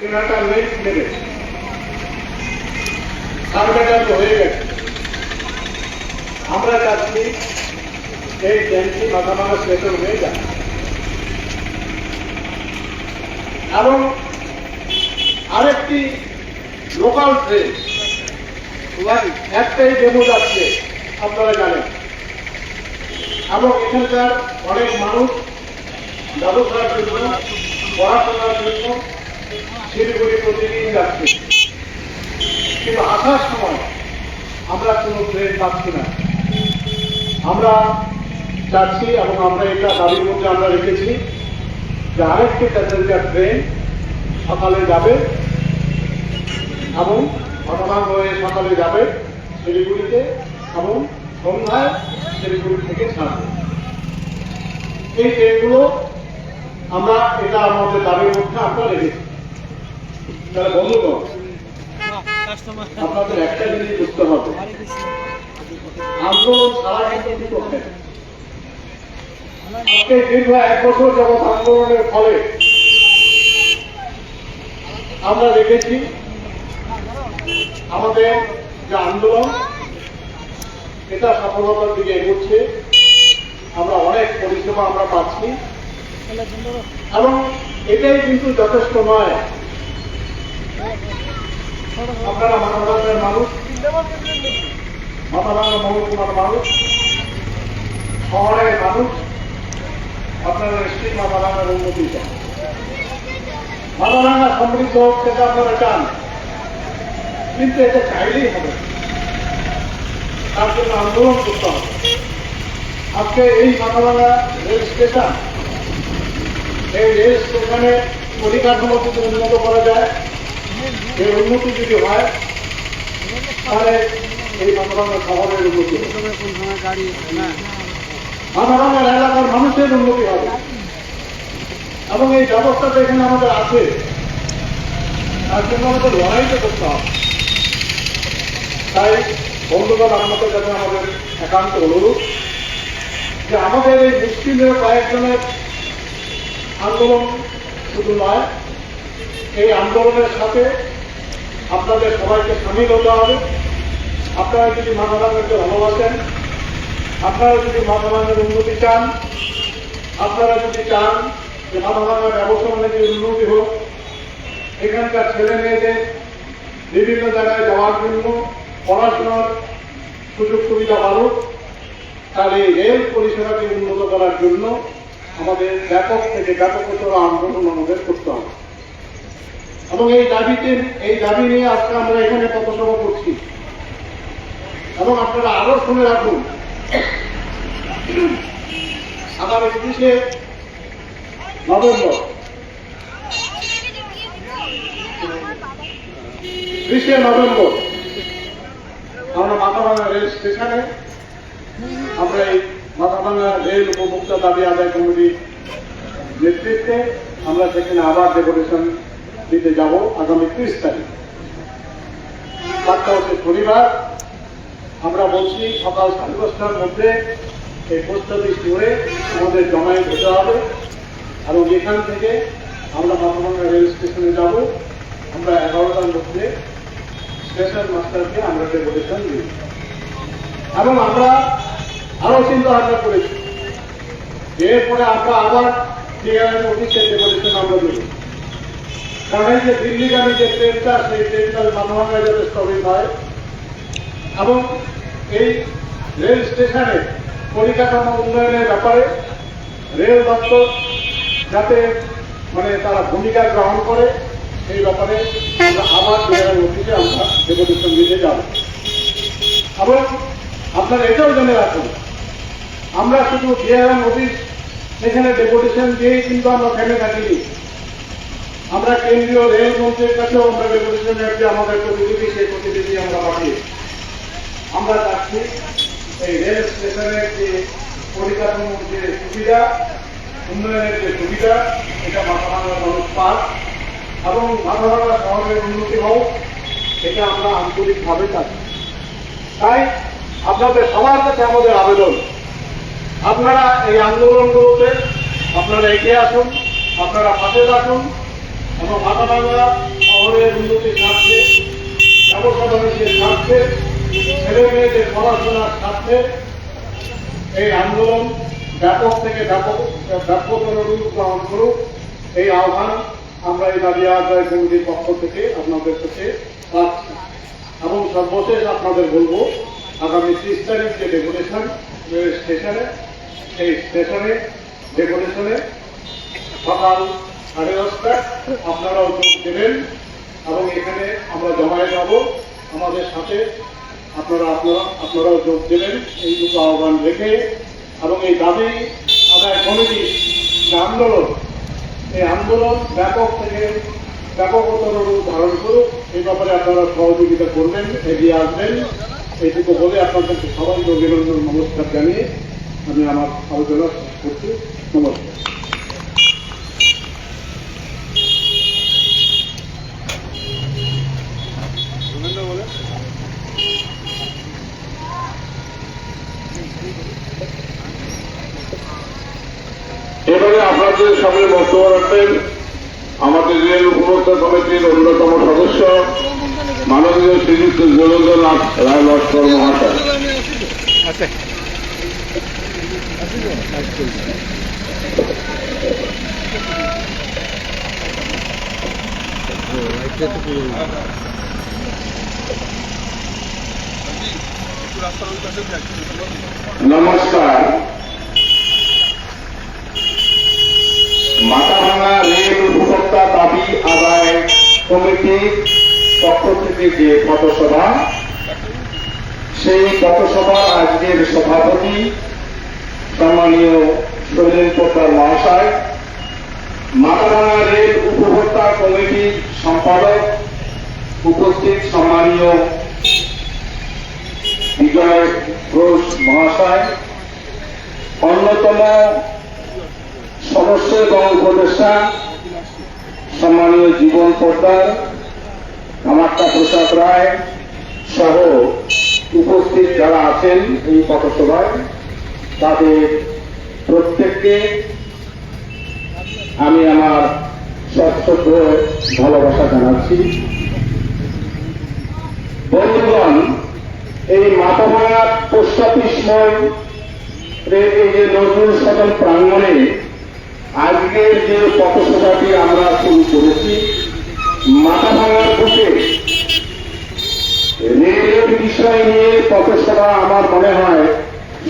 কেনাটা রেট নেবে সার্ভেটা তো হয়ে গেছে। আমরা চাচ্ছি এই ট্রেনটি মাথামারা স্টেশন হয়ে যায় এবং আরেকটি লোকাল ট্রেন একটাই ডেমো যাচ্ছে আপনারা জানেন। এবং এখানকার অনেক মানুষ ব্যবসার জন্য পড়াশোনার জন্য শিলিগুড়ি প্রতিদিন যাচ্ছে। কিন্তু আসার সময় আমরা কোনো ট্রেন পাচ্ছি না। আমরা যাচ্ছি এবং আমরা এটা দাবির মধ্যে আমরা রেখেছি যে আরেকটি প্যাসেঞ্জার ট্রেন সকালে যাবে এবং ঘটনা হয়ে সকালে যাবে শিলিগুড়িতে এবং সন্ধ্যায় শিলিগুড়ি থেকে ছাড়বে। এই ট্রেনগুলো আমরা এটা আমাদের দাবির মধ্যে আমরা রেখেছি। তাহলে বন্ধুগণ আপনাদের একটা জিনিস বুঝতে হবে। আন্দোলন সারা আজকে দীর্ঘ এক বছর যাবৎ আন্দোলনের ফলে আমরা দেখেছি আমাদের যে আন্দোলন এটা সফলতার দিকে এগোচ্ছে। আমরা অনেক পরিষেবা আমরা পাচ্ছি। এবং এটাই কিন্তু যথেষ্ট নয় আপনারা মানবাজারের মানুষ। মাথাভাঙা মহকুমার মানুষ। শহরের মানুষ। আপনারা নিশ্চিত মাথাভাঙার উন্নতি চান। মাথাভাঙা সমৃদ্ধ হোক সেটা আপনারা চান। কিন্তু এটা চাইলেই হবে তার জন্য আন্দোলন করতে হবে। আজকে এই মাথাভাঙা রেল স্টেশন, এই রেল স্টেশনে পরিকাঠামো যদি উন্নত করা যায়। এই উন্নতি যদি হয়, তাহলে এই মাথাভাঙা শহরের উন্নতি মাথাভাঙার এলাকার মানুষের উন্নতি হবে। এবং এই ব্যবস্থাটা এখানে আমাদের আছে। তার জন্য আমাদের লড়াইটা করতে হবে। তাই বন্ধুগণ আপনাদের কাছে আমাদের একান্ত অনুরোধ যে আমাদের এই মুসলিমের কয়েকজনের আন্দোলন শুধু নয় এই আন্দোলনের সাথে আপনাদের সবাইকে সামিল হতে হবে। আপনারা যদি মাথাভাঙাকে ভালোবাসেন, আপনারা যদি মাথাভাঙার উন্নতি চান, আপনারা যদি চান যে মাথাভাঙার ব্যবসা বাণিজ্যের উন্নতি হোক, এখানকার ছেলে মেয়েদের বিভিন্ন জায়গায় যাওয়ার জন্য পড়াশোনার সুযোগ সুবিধা ভালো তাহলে রেল পরিষেবাকে উন্নত করার জন্য আমাদের ব্যাপক থেকে ব্যাপকতর আন্দোলন আমাদের করতে হবে। এবং এই দাবিতে, এই দাবি নিয়ে আজকে আমরা এখানে পথসভা করছি। এবং আপনারা আরও শুনে রাখুন, আগামী তিরিশে নভেম্বর তিরিশে নভেম্বর, আমরা মাথা মাথাভাঙা রেল স্টেশনে আমরা এই মাথা মাথাভাঙা রেল উপভোক্তা দাবি আদায় কমিটির নেতৃত্বে আমরা সেখানে আবার ডেপুটেশন দিতে যাব আগামী ত্রিশ তারিখ। হচ্ছে শনিবার। আমরা বলছি সকাল সাড়ে দশটার মধ্যে এই পোস্ট অফিস আমাদের জমায়েত হতে হবে এবং এখান থেকে আমরা মাথাভাঙা রেল স্টেশনে যাব। আমরা এগারোটার মধ্যে স্টেশন মাস্টারকে আমরা ডেপুটেশন দিই। এবং আমরা আরও চিন্তা ভাবনা করেছি। এরপরে আমরা আবার ডিআরএম অফিসে ডেপুটেশন আমরা দেব। কারণ যে দিল্লিগামী যে ট্রেনটা সেই ট্রেনটার মাথাভাঙায় যাতে স্থগিত হয়। এবং এই রেল স্টেশনে পরিকাঠামো উন্নয়নের ব্যাপারে রেল দপ্তর যাতে মানে তারা ভূমিকা গ্রহণ করে সেই ব্যাপারে আবার ডিআরএম অফিসে আমরা ডেপুটেশন দিতে যাব। এবং আপনারা এটাও জেনে রাখুন, আমরা শুধু ডিআরএম অফিস, এখানে ডেপুটেশন দিয়েই কিন্তু আমরা থেমে থাকিনি আমরা কেন্দ্রীয় রেল মন্ত্রীর কাছেও আমরা ডেপুটেশন যে আমাদের প্রতিনিধি, সেই প্রতিনিধি আমরা পাঠিয়েছি আমরা চাচ্ছি এই রেল স্টেশনের যে পরিকাঠামোর যে সুবিধা, উন্নয়নের যে সুবিধা, এটা মাথাভাঙার মানুষ পাক এবং মাথাভাঙা শহরের উন্নতি হোক, এটা আমরা আন্তরিকভাবে চাচ্ছি। তাই আপনাদের সবার কাছে আমাদের আবেদন, আপনারা এই আন্দোলনগুলোতে, আপনারা এগিয়ে আসুন, আপনারা পাশে থাকুন এবং মাথাভাঙ্গা শহরের উন্নতির স্বার্থে বাণিজ্যের স্বার্থে, ছেলে মেয়েদের পড়াশোনার স্বার্থে এই আন্দোলন ব্যাপক থেকে ব্যাপক, ব্যাপকতর রূপ গ্রহণ করুক। এই আহ্বান আমরা এই দাবি আদায় কমিটির পক্ষ থেকে আপনাদের কাছে রাখছি এবং সর্বশেষ আপনাদের বলব, আগামী ত্রিশ তারিখ যে ডেপুটেশন স্টেশনে সেই স্টেশনে ডেপুটেশনে সকাল সাড়ে দশটা আপনারাও যোগ দেবেন এবং এখানে আমরা জমায়ে যাব। আমাদের সাথে আপনারা আপনারা, আপনারাও যোগ দেবেন এই দুটো আহ্বান রেখে। এবং এই দাবি আদায় কমিটি যে আন্দোলন, এই আন্দোলন ব্যাপক থেকে ব্যাপকতর রূপ ধারণ করুক, এই ব্যাপারে আপনারা সহযোগিতা করবেন, এগিয়ে আসবেন। এইটুকু বলে আপনাদেরকে সবাইকে অভিনন্দন, নমস্কার জানিয়ে আমি আমার আলোচনা শেষ করছি। নমস্কার। এবারে আপনাদের সামনে বক্তব্য রাখবেন আমাদের রেল উপভোক্তা কমিটির অন্যতম সদস্য মাননীয় শ্রীযুক্ত যোগেন্দ্রনাথ রায় লস্কর মহাশয়। নমস্কার। কমিটির পক্ষ থেকে যে পথসভা, সেই পথসভার আজকের সভাপতি সম্মানীয় শৈলেন পোদ্দার মহাশয় মাথাভাঙা রেল উপভোক্তা কমিটির সম্পাদক, উপস্থিত সম্মানীয় বিজয় ঘোষ মহাশয়, অন্যতম সদস্য এবং উপদেষ্টা সম্মানীয় জীবন পোদ্দার কামাক্কা প্রসাদ রায় সহ উপস্থিত যারা আছেন এই পথসভায়, তাদের প্রত্যেককে আমি আমার সশ্রদ্ধ ভালোবাসা জানাচ্ছি। বন্ধুগণ, এই মাথাভাঙা পোস্ট অফিসময় এই যে নজরুল সদন প্রাঙ্গণে আজকের যে পথসভাটি আমরা শুরু করেছি মাথা ভাঙার বুকে রেলের বিষয় নিয়ে পথসভা আমার মনে হয়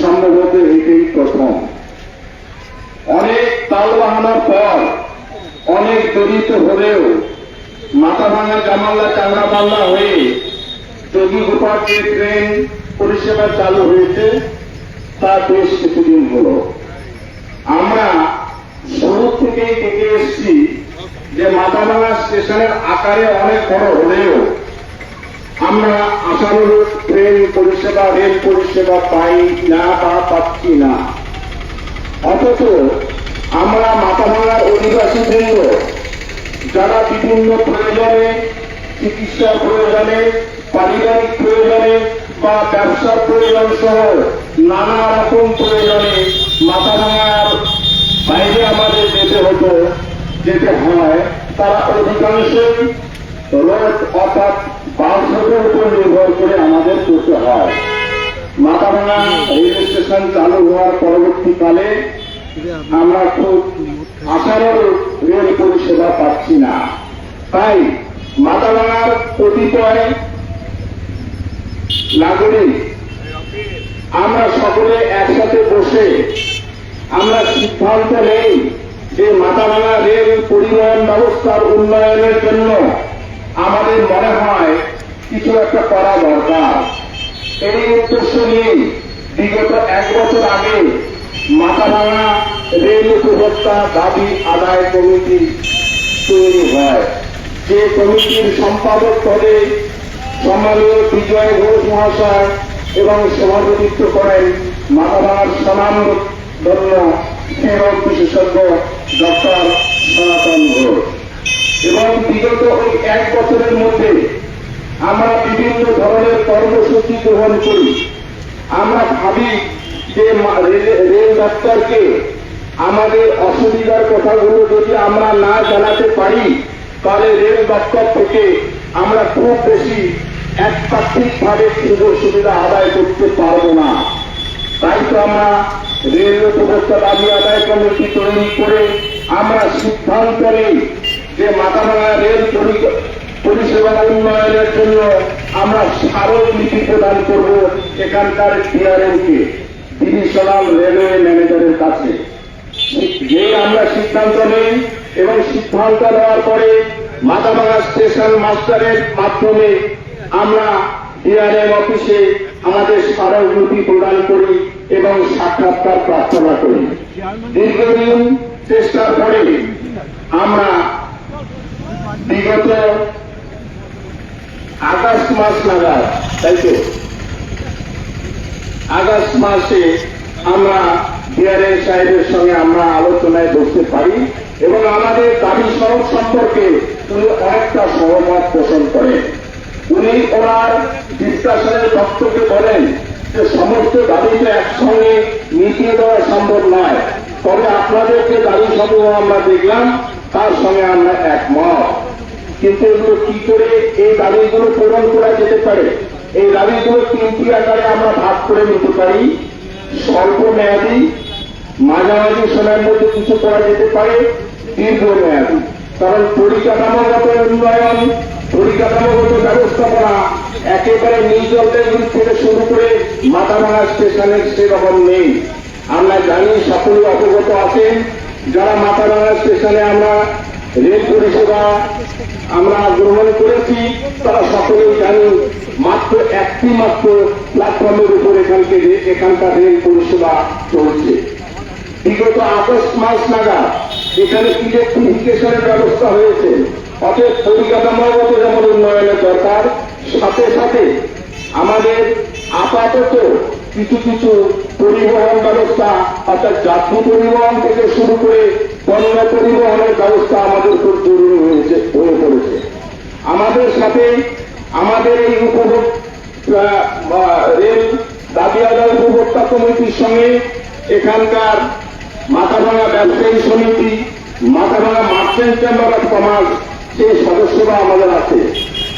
সম্ভবত এটাই প্রথম। অনেক তাল বাহানোর পর, অনেক দরিত হলেও মাথা ভাঙা জামাল্লা চাংরা পাল্লা হয়ে গোপাল যে ট্রেন পরিষেবা চালু হয়েছে, তা বেশ কিছুদিন হলো। আমরা শুরু থেকেই দেখে এসেছি যে মাথাভাঙা স্টেশনের আকারে অনেক বড় হলেও আমরা আশানুরূপ ট্রেন পরিষেবা, রেল পরিষেবা পাই না বা পাচ্ছি না। অথচ আমরা মাথাভাঙার অধিবাসী বৃন্দ যারা বিভিন্ন প্রয়োজনে, চিকিৎসার প্রয়োজনে, পারিবারিক প্রয়োজনে বা ব্যবসার প্রয়োজন সহ নানা রকম প্রয়োজনে মাথা ভাঙার বাইরে আমাদের যেতে হতো, যেতে হয়, তারা অধিকাংশই রোড অর্থাৎ বাসের উপর নির্ভর করে আমাদের করতে হয়। মাথাভাঙা রেল স্টেশন চালু হওয়ার পরবর্তীকালে আমরা খুব আশারও রেল পরিষেবা পাচ্ছি না। তাই মাথাভাঙার কতিপয় নাগরিক, আমরা সকলে একসাথে বসে আমরা সিদ্ধান্ত নেই যে মাথাভাঙা রেল পরিবহন ব্যবস্থার উন্নয়নের জন্য আমাদের মনে হয় কিছু একটা করা দরকার। এই উদ্দেশ্য নিয়ে বিগত এক বছর আগে মাথাভাঙা রেল উপভোক্তা দাবি আদায় কমিটি তৈরি হয়। যে কমিটির সম্পাদক পদে সম্মানীয় বিজয় ঘোষ মহাশয় এবং সভাপতিত্ব করেন মাথাভাঙার সনাম ধন্য ফেরত বিশেষজ্ঞ ডক্টর সনাতন ঘোষ। এবং বিগত ওই এক বছরের মধ্যে আমরা বিভিন্ন ধরনের কর্মসূচি গ্রহণ করি। আমরা ভাবি যে রেল- দপ্তরকে আমাদের অসুবিধার কথাগুলো যদি আমরা না জানাতে পারি, তাহলে রেল দপ্তর থেকে আমরা খুব বেশি একপাক্ষিক ভাবে সুযোগ সুবিধা আদায় করতে পারব না। তাই তো আমরা রেল উপভোক্তা দাবি আদায় কমিটি তৈরি করে আমরা সিদ্ধান্ত নেই যে মাথাভাঙা রেল পরিষেবা উন্নয়নের জন্য আমরা স্মারকলিপি প্রদান করব এখানকার ডিআরএমকে ডিভিশনাল রেলওয়ে ম্যানেজারের কাছে। যে আমরা সিদ্ধান্ত নেই এবং সিদ্ধান্ত নেওয়ার পরে মাথাভাঙা স্টেশন মাস্টারের মাধ্যমে আমরা ডিআরএম অফিসে আমাদের স্মারকলিপি প্রদান করি এবং সাক্ষাৎকার প্রার্থনা করি। দীর্ঘদিন চেষ্টার পরে আমরা বিগত আগস্ট মাস নাগাদ, তাই তো? আগস্ট মাসে আমরা ডিআরএম সাহেবের সঙ্গে আমরা আলোচনায় বসতে পারি এবং আমাদের দাবি সড়ক সম্পর্কে উনি অনেকটা সহমত পোষণ করেন। উনি ওনার ডিসকাশনের বক্তব্যে বলেন যে সমস্ত দাবিতে একসঙ্গে মিটিয়ে দেওয়া সম্ভব নয়। তবে আপনাদের যে দাবি সমূহ আমরা দেখলাম, তার সঙ্গে আমরা একমত। কিন্তু এগুলো কি করে এই দাবিগুলো পূরণ করা যেতে পারে? এই দাবিগুলো তিনটি আকারে আমরা ভাগ করে নিতে পারি। স্বল্প মেয়াদী মাঝামাঝি সময়ের মধ্যে কিছু করা যেতে পারে দীর্ঘ মেয়াদী কারণ পরিকাঠামোগত উন্নয়ন পরিকাঠামোগত ব্যবস্থাপনা একেবারে নিজ জলপাইগুড়ি থেকে শুরু করে মাথাভাঙা স্টেশনের সেরকম নেই। আমরা জানি সকলে অবগত আছেন, যারা মাথাভাঙা স্টেশনে আমরা রেল পরিষেবা আমরা গ্রহণ করেছি, তারা সকলেই জানি মাত্র একটি মাত্র প্ল্যাটফর্মের উপর এখানকে এখানকার রেল পরিষেবা চলছে। বিগত আগস্ট মাস নাগাদ এখানে ইলেকট্রিফিকেশনের ব্যবস্থা হয়েছে। অতএব পরিকাঠামোগত যেমন উন্নয়নের দরকার, সাথে সাথে আমাদের আপাতত কিছু কিছু পরিবহন ব্যবস্থা অর্থাৎ যাত্রী পরিবহন থেকে শুরু করে পণ্য পরিবহনের ব্যবস্থা আমাদের খুব জরুরি হয়েছে, হয়ে পড়েছে। আমাদের সাথে আমাদের এই উপভোগ রেল দাবি আদায় উপভোক্তা কমিটির সঙ্গে এখানকার মাথাভাঙা ব্যবসায়ী সমিতি, Mathabhanga merchant chamber of commerce, সেই সদস্যরা আমাদের আছে।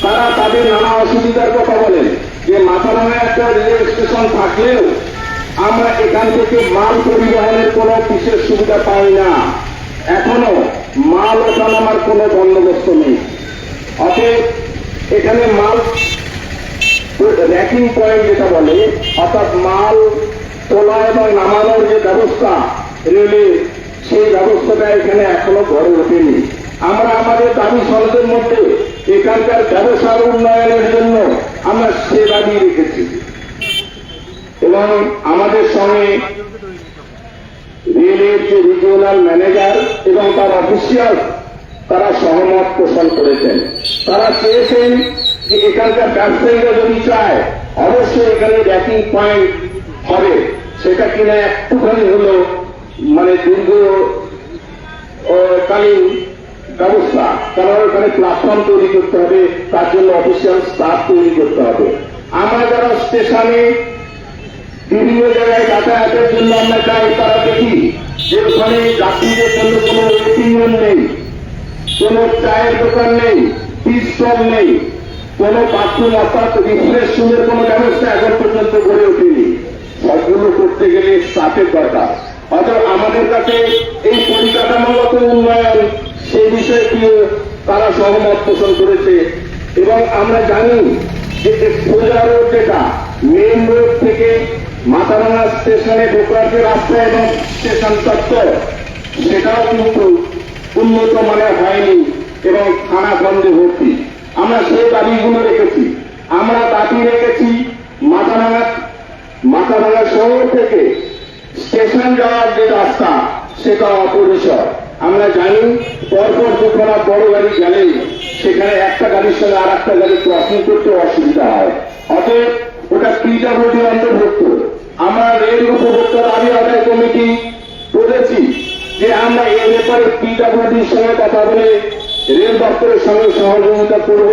তারা তাদের নানা অসুবিধার কথা বলেন যে মাথাভাঙা একটা রেল স্টেশন থাকলেও আমরা এখান থেকে মাল পরিবহনের কোনো বিশেষ সুবিধা পাই না। এখনও মাল ওঠানামার কোনো বন্দোবস্ত নেই। অতএব এখানে মাল র্যাকিং পয়েন্ট যেটা বলে, অর্থাৎ মাল তোলা এবং নামানোর যে ব্যবস্থা রেলে সেই ব্যবস্থাটা এখানে এখনও গড়ে ওঠেনি। আমরা আমাদের দাবি সনদের মধ্যে এখানকার ব্যবসার উন্নয়নের জন্য আমরা সে দাবি রেখেছি। এবং আমাদের সঙ্গে রেলের যে রিজিওনাল ম্যানেজার এবং তার অফিসিয়াল তারা সহমত পোষণ করেছেন। তারা চেয়েছেন যে এখানকার ব্যবসায়ীরা যদি চায়, অবশ্যই এখানে র্যাকিং পয়েন্ট হবে। সেটা কিনা একটুখানি হলো মানে দীর্ঘ কালীন ব্যবস্থা। কারণ ওখানে প্ল্যাটফর্ম তৈরি করতে হবে, তার জন্য অফিসিয়াল স্টাফ তৈরি করতে হবে। আমরা যারা স্টেশনে বিভিন্ন জায়গায় যাতায়াতের জন্য আমরা যাই, তারা দেখি যে ওখানে যাত্রীদের জন্য কোনো ওয়েটিং রুম নেই, কোনো চায়ের দোকান নেই টি স্টল নেই, কোনো বাথরুম অর্থাৎ রিফ্রেশমের কোনো ব্যবস্থা এখন পর্যন্ত গড়ে ওঠেনি। সবগুলো করতে গেলে স্টাফের দরকার। অর্থাৎ আমাদের কাছে এই পরিকাঠামোগত উন্নয়ন সেই বিষয়টিও তারা সহমত পোষণ করেছে। এবং আমরা জানি যে সোজা রোড যেটা মেইন রোড থেকে মাথাভাঙা স্টেশনে ঢোকার যে রাস্তা এবং স্টেশন চত্বর সেটাও কিন্তু উন্নত মানের হয়নি এবং খানা গন্ধে ভর্তি। আমরা সেই দাবিগুলো রেখেছি। আমরা দাবি রেখেছি মাথাভাঙা মাথাভাঙা শহর থেকে স্টেশন যাওয়ার যে রাস্তা, সেটা অপরিসর। আমরা জানি, পরপর দুখানা বড় গাড়ি গেলেই সেখানে একটা গাড়ির সঙ্গে আর একটা গাড়ি ক্রসিং করতে অসুবিধা হয়। অতএব ওটা পিডাব্লিউডি অন্তর্ভুক্ত। আমরা রেল উপভোক্তা দাবি আদায় কমিটি বলেছি যে আমরা এ ব্যাপারে পিডাব্লিউডির সঙ্গে কথা বলে রেল দপ্তরের সঙ্গে সহযোগিতা করব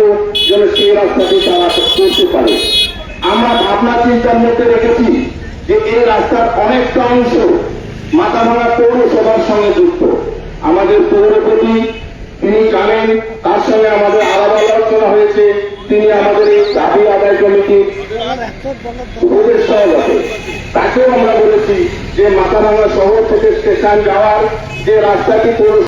যেন সেই রাস্তাটি তারা করতে পারে। আমরা ভাবনা চিন্তার মধ্যে রেখেছি যে এই রাস্তার অনেকটা অংশ মাথাভাঙা পৌরসভার সঙ্গে যুক্ত। আমাদের পৌরপতি, তিনি জানেন তার সঙ্গে আমাদের আলাদা আলোচনা হয়েছে। তিনি আমাদের এই দাবি আদায় কমিটির তাকেও আমরা বলেছি যে মাথাভাঙা শহর থেকে স্টেশন যাওয়ার যে রাস্তাটি পৌর